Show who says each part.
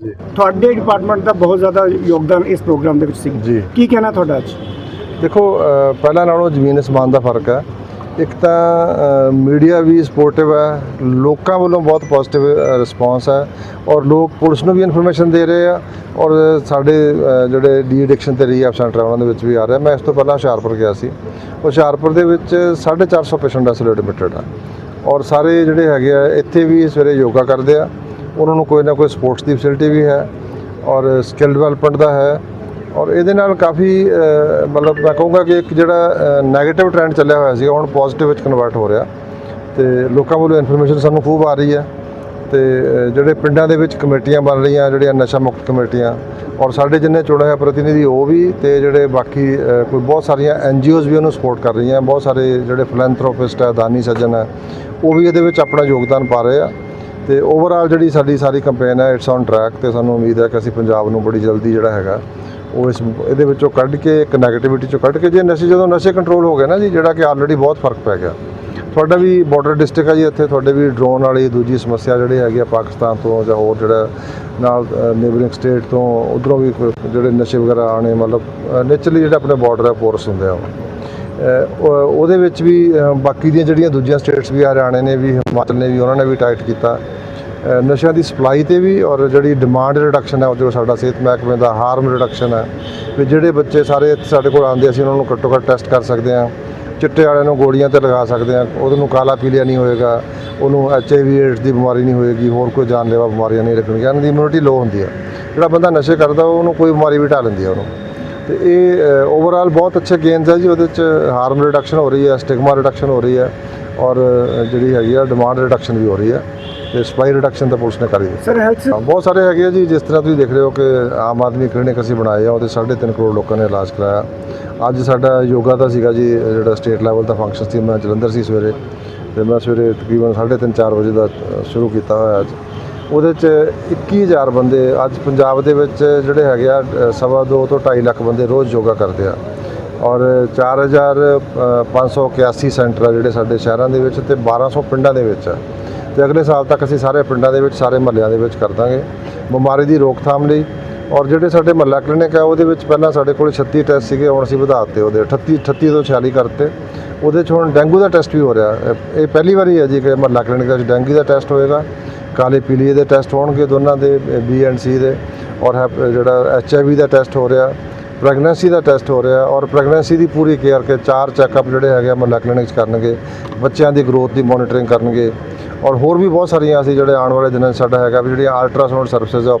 Speaker 1: ਤੁਹਾਡੇ ਡਿਪਾਰਟਮੈਂਟ ਦਾ ਬਹੁਤ ਜ਼ਿਆਦਾ ਯੋਗਦਾਨ ਇਸ ਪ੍ਰੋਗਰਾਮ ਦੇ ਵਿੱਚ ਸੀ।
Speaker 2: ਜੀ।
Speaker 1: ਕੀ ਕਹਿਣਾ ਤੁਹਾਡਾ ਅੱਜ?
Speaker 2: ਦੇਖੋ ਪਹਿਲਾਂ ਨਾਲੋਂ ਜ਼ਮੀਨ ਅਸਮਾਨ ਦਾ ਫ਼ਰਕ ਹੈ। ਇੱਕ ਤਾਂ ਮੀਡੀਆ ਵੀ ਸਪੋਰਟਿਵ ਹੈ। ਲੋਕਾਂ ਵੱਲੋਂ ਬਹੁਤ ਪੋਜ਼ਿਟਿਵ ਰਿਸਪਾਂਸ ਹੈ। ਔਰ ਲੋਕ ਪੁਲਿਸ ਨੂੰ ਵੀ ਇਨਫੋਰਮੇਸ਼ਨ ਦੇ ਰਹੇ ਆ। ਔਰ ਸਾਡੇ ਜਿਹੜੇ ਡੀ ਐਡਿਕਸ਼ਨ ਤੇ ਰੀਹੈਬ ਸੈਂਟਰ ਉਹਨਾਂ ਦੇ ਵਿੱਚ ਵੀ ਆ ਰਿਹਾ। ਮੈਂ ਇਸ ਤੋਂ ਪਹਿਲਾਂ ਹੁਸ਼ਿਆਰਪੁਰ ਗਿਆ ਸੀ। ਹੁਸ਼ਿਆਰਪੁਰ ਦੇ ਵਿੱਚ 450 ਪੇਸ਼ੈਂਟ ਐਸੋਲੇਟ ਐਡਮਿਟਡ ਆ ਔਰ ਸਾਰੇ ਜਿਹੜੇ ਹੈਗੇ ਆ ਇੱਥੇ ਵੀ ਸਵੇਰੇ ਯੋਗਾ ਕਰਦੇ ਆ। ਉਹਨਾਂ ਨੂੰ ਕੋਈ ਨਾ ਕੋਈ ਸਪੋਰਟਸ ਦੀ ਫੈਸਿਲਿਟੀ ਵੀ ਹੈ ਔਰ ਸਕਿੱਲ ਡਿਵੈਲਪਮੈਂਟ ਦਾ ਹੈ ਔਰ ਇਹਦੇ ਨਾਲ ਕਾਫੀ ਮਤਲਬ ਮੈਂ ਕਹੂੰਗਾ ਕਿ ਇੱਕ ਜਿਹੜਾ 네ਗੇਟਿਵ ਟ੍ਰੈਂਡ ਚੱਲਿਆ ਹੋਇਆ ਸੀ ਹੁਣ ਪੋਜ਼ਿਟਿਵ ਵਿੱਚ ਕਨਵਰਟ ਹੋ ਰਿਹਾ ਤੇ ਲੋਕਾਂ ਵੱਲੋਂ ਇਨਫੋਰਮੇਸ਼ਨ ਸਾਨੂੰ ਖੂਬ ਆ ਰਹੀ ਹੈ ਤੇ ਜਿਹੜੇ ਪਿੰਡਾਂ ਦੇ ਵਿੱਚ ਕਮੇਟੀਆਂ ਬਣ ਰਹੀਆਂ, ਜਿਹੜੀਆਂ ਨਸ਼ਾ ਮੁਕਤ ਕਮੇਟੀਆਂ ਔਰ ਸਾਡੇ ਜਿੰਨੇ ਚੁਣੇ ਹੋਏ ਪ੍ਰਤੀਨਿਧੀ ਉਹ ਵੀ ਤੇ ਜਿਹੜੇ ਬਾਕੀ ਕੋਈ ਬਹੁਤ ਸਾਰੀਆਂ ਐਨਜੀਓਜ਼ ਵੀ ਉਹਨੂੰ ਸਪੋਰਟ ਕਰ ਰਹੀਆਂ, ਬਹੁਤ ਸਾਰੇ ਜਿਹੜੇ ਫਿਲੈਂਥਰੋਪਿਸਟ ਹੈ, ਦਾਨੀ ਸੱਜਣ ਹੈ, ਉਹ ਵੀ ਇਹਦੇ ਵਿੱਚ ਆਪਣਾ ਯੋਗਦਾਨ ਪਾ ਰਹੇ ਆ। ਤੇ ਓਵਰਆਲ ਜਿਹੜੀ ਸਾਡੀ ਸਾਰੀ ਕੰਪੇਨ ਹੈ ਇਟਸ ਔਨ ਟਰੈਕ ਤੇ ਸਾਨੂੰ ਉਮੀਦ ਹੈ ਕਿ ਅਸੀਂ ਪੰਜਾਬ ਨੂੰ ਬੜੀ ਜਲਦੀ ਜਿਹੜਾ ਹੈਗਾ, ਉਹ ਇਸ ਇਹਦੇ ਵਿੱਚੋਂ ਕੱਢ ਕੇ, ਇੱਕ 네ਗੇਟਿਵਿਟੀ ਚੋਂ ਕੱਢ ਕੇ, ਜੇ ਨਸ਼ੇ ਜਦੋਂ ਨਸ਼ੇ ਕੰਟਰੋਲ ਹੋ ਗਏ ਨਾ ਜੀ, ਜਿਹੜਾ ਕਿ ਆਲਰੇਡੀ ਬਹੁਤ ਫ਼ਰਕ ਪੈ ਗਿਆ। ਤੁਹਾਡਾ ਵੀ ਬਾਰਡਰ ਡਿਸਟ੍ਰਿਕਟ ਹੈ ਜੀ ਇੱਥੇ, ਤੁਹਾਡੇ ਵੀ ਡਰੋਨ ਵਾਲੀ ਦੂਜੀ ਸਮੱਸਿਆ ਜਿਹੜੀ ਹੈਗੀ ਆ ਪਾਕਿਸਤਾਨ ਤੋਂ ਜਾਂ ਹੋਰ ਜਿਹੜਾ ਨਾਲ ਨੇਬਰਿੰਗ ਸਟੇਟ ਤੋਂ, ਉਧਰੋਂ ਵੀ ਜਿਹੜੇ ਨਸ਼ੇ ਵਗੈਰਾ ਆਣੇ ਮਤਲਬ ਨੇਚਰਲੀ ਜਿਹੜਾ ਆਪਣੇ ਬਾਰਡਰ ਹੈ ਪੋਰਸ ਹੁੰਦੇ ਆ ਉਹਦੇ ਵਿੱਚ ਵੀ ਬਾਕੀ ਦੀਆਂ ਜਿਹੜੀਆਂ ਦੂਜੀਆਂ ਸਟੇਟਸ ਵੀ ਹਰਿਆਣੇ ਨੇ ਵੀ, ਹਿਮਾਚਲ ਨੇ ਵੀ, ਉਹਨਾਂ ਨੇ ਵੀ ਟਾਈਟ ਕੀਤਾ। ਨਸ਼ਿਆਂ ਦੀ ਸਪਲਾਈ ਤੇ ਵੀ ਔਰ ਜਿਹੜੀ ਡਿਮਾਂਡ ਰਿਡਕਸ਼ਨ ਹੈ, ਉਹ ਜੋ ਸਾਡਾ ਸਿਹਤ ਮਹਿਕਮੇ ਦਾ ਹਾਰਮ ਰਿਡਕਸ਼ਨ ਹੈ, ਵੀ ਜਿਹੜੇ ਬੱਚੇ ਸਾਰੇ ਇੱਥੇ ਸਾਡੇ ਕੋਲ ਆਉਂਦੇ, ਅਸੀਂ ਉਹਨਾਂ ਨੂੰ ਘੱਟੋ ਘੱਟ ਟੈਸਟ ਕਰ ਸਕਦੇ ਹਾਂ। ਚਿੱਟੇ ਵਾਲਿਆਂ ਨੂੰ ਗੋਲੀਆਂ ਤੇ ਲਗਾ ਸਕਦੇ ਹਾਂ, ਉਹਦੇ ਨੂੰ ਕਾਲਾ ਪੀਲੀਆ ਨਹੀਂ ਹੋਏਗਾ, ਉਹਨੂੰ ਐਚ ਆਈ ਵੀ ਏਡਸ ਦੀ ਬਿਮਾਰੀ ਨਹੀਂ ਹੋਏਗੀ, ਹੋਰ ਕੋਈ ਜਾਨਲੇਵਾ ਬਿਮਾਰੀਆਂ ਨਹੀਂ ਲੱਗਣਗੀਆਂ ਇਹਨਾਂ ਦੀ ਇਮਿਊਨਿਟੀ ਲੋ ਹੁੰਦੀ ਆ ਜਿਹੜਾ ਬੰਦਾ ਨਸ਼ੇ ਕਰਦਾ, ਉਹਨੂੰ ਕੋਈ ਬਿਮਾਰੀ ਵੀ ਢਾ ਲੈਂਦੀ ਹੈ ਉਹਨੂੰ। ਤੇ ਇਹ ਓਵਰਆਲ ਬਹੁਤ ਅੱਛੇ ਗੇਨਸ ਹੈ ਜੀ ਉਹਦੇ ਚ ਹਾਰਮ ਰਿਡਕਸ਼ਨ ਹੋ ਰਹੀ ਹੈ ਸਟਿਗਮਾ ਰਿਡਕਸ਼ਨ ਹੋ ਰਹੀ ਹੈ ਔਰ ਜਿਹੜੀ ਹੈਗੀ ਆ ਡਿਮਾਂਡ ਰਿਡਕਸ਼ਨ ਵੀ ਹੋ ਰਹੀ ਹੈ ਤੇ ਸਪਲਾਈ ਰਿਡਕਸ਼ਨ ਤਾਂ ਪੁਲਿਸ ਨੇ ਕਰੀ
Speaker 1: ਸਰ ਹੈਲਥ
Speaker 2: ਬਹੁਤ ਸਾਰੇ ਹੈਗੇ ਆ ਜੀ ਜਿਸ ਤਰ੍ਹਾਂ ਤੁਸੀਂ ਦੇਖ ਰਹੇ ਹੋ ਕਿ ਆਮ ਆਦਮੀ ਕਲੀਨਿਕ ਅਸੀਂ ਬਣਾਏ ਆ ਉਹਦੇ 3.5 ਕਰੋੜ ਲੋਕਾਂ ਨੇ ਇਲਾਜ ਕਰਾਇਆ। ਅੱਜ ਸਾਡਾ ਯੋਗਾ ਦਾ ਸੀਗਾ ਜੀ ਜਿਹੜਾ ਸਟੇਟ ਲੈਵਲ ਦਾ ਫੰਕਸ਼ਨ ਸੀ ਮੈਂ ਜਲੰਧਰ ਸੀ ਸਵੇਰੇ ਤੇ ਮੈਂ ਸਵੇਰੇ ਤਕਰੀਬਨ 3:30 4 ਵਜੇ ਦਾ ਸ਼ੁਰੂ ਕੀਤਾ ਹੋਇਆ ਅੱਜ। ਉਹਦੇ ਚ 21000 ਬੰਦੇ ਅੱਜ ਪੰਜਾਬ ਦੇ ਵਿੱਚ ਜਿਹੜੇ ਹੈਗੇ ਆ ਸਵਾ ਦੋ ਤੋਂ 2.5 ਲੱਖ ਬੰਦੇ ਰੋਜ਼ ਯੋਗਾ ਕਰਦੇ ਆ। ਔਰ 4581 ਸੈਂਟਰ ਆ ਜਿਹੜੇ ਸਾਡੇ ਸ਼ਹਿਰਾਂ ਦੇ ਵਿੱਚ ਤੇ 1200 ਪਿੰਡਾਂ ਦੇ ਵਿੱਚ ਆ। ਤੇ ਅਗਲੇ ਸਾਲ ਤੱਕ ਅਸੀਂ ਸਾਰੇ ਪਿੰਡਾਂ ਦੇ ਵਿੱਚ, ਸਾਰੇ ਮਹੱਲਿਆਂ ਦੇ ਵਿੱਚ ਕਰ ਦਾਂਗੇ ਬਿਮਾਰੀ ਦੀ ਰੋਕਥਾਮ ਲਈ। ਔਰ ਜਿਹੜੇ ਸਾਡੇ ਮਹੱਲਾ ਕਲੀਨਿਕ ਆ, ਉਹਦੇ ਵਿੱਚ ਪਹਿਲਾਂ ਸਾਡੇ ਕੋਲ 36 ਟੈਸਟ ਸੀਗੇ, ਹੁਣ ਅਸੀਂ ਵਧਾ ਦਿੱਤੇ ਉਹਦੇ। 38 38 ਤੋਂ 46 ਕਰਤੇ। ਉਹਦੇ 'ਚ ਹੁਣ ਡੈਂਗੂ ਦਾ ਟੈਸਟ ਵੀ ਹੋ ਰਿਹਾ। ਇਹ- ਪਹਿਲੀ ਵਾਰੀ ਹੈ ਜੀ ਕਿ ਮਹੱਲਾ ਕਲੀਨਿਕ ਦੇ ਡੈਂਗੂ ਦਾ ਟੈਸਟ ਹੋਏਗਾ। ਕਾਲੇ ਪੀਲੀਏ ਦੇ ਟੈਸਟ ਹੋਣਗੇ ਦੋਨਾਂ ਦੇ ਬੀ ਐਂਡ ਸੀ ਦੇ, ਔਰ ਹੈਪ- ਜਿਹੜਾ H I we the test ਹੋ ਰਿਹਾ, ਪ੍ਰੈਗਨੈਂਸੀ ਦਾ ਟੈਸਟ ਹੋ ਰਿਹਾ, ਔਰ ਪ੍ਰੈਗਨੈਂਸੀ ਦੀ ਪੂਰੀ ਕੇਅਰ ਕੇ ਚਾਰ ਚੈੱਕਅਪ ਜਿਹੜੇ ਹੈਗੇ ਆ ਮਹੱਲਾ ਕਲੀਨਿਕ 'ਚ ਕਰਨਗੇ, ਬੱਚਿਆਂ ਦੀ ਗਰੋਥ ਦੀ ਮੋਨੀਟਰਿੰਗ ਕਰਨਗੇ, ਔਰ ਹੋਰ ਵੀ ਬਹੁਤ ਸਾਰੀਆਂ ਅਸੀਂ ਜਿਹੜੇ ਆਉਣ ਵਾਲੇ ਦਿਨਾਂ 'ਚ ਸਾਡਾ ਹੈਗਾ ਵੀ ਜਿਹੜੀਆਂ ਅਲਟਰਾਸਾਊਂਡ ਸਰਵਿਸਿਜ਼ ਆ, ਉਹ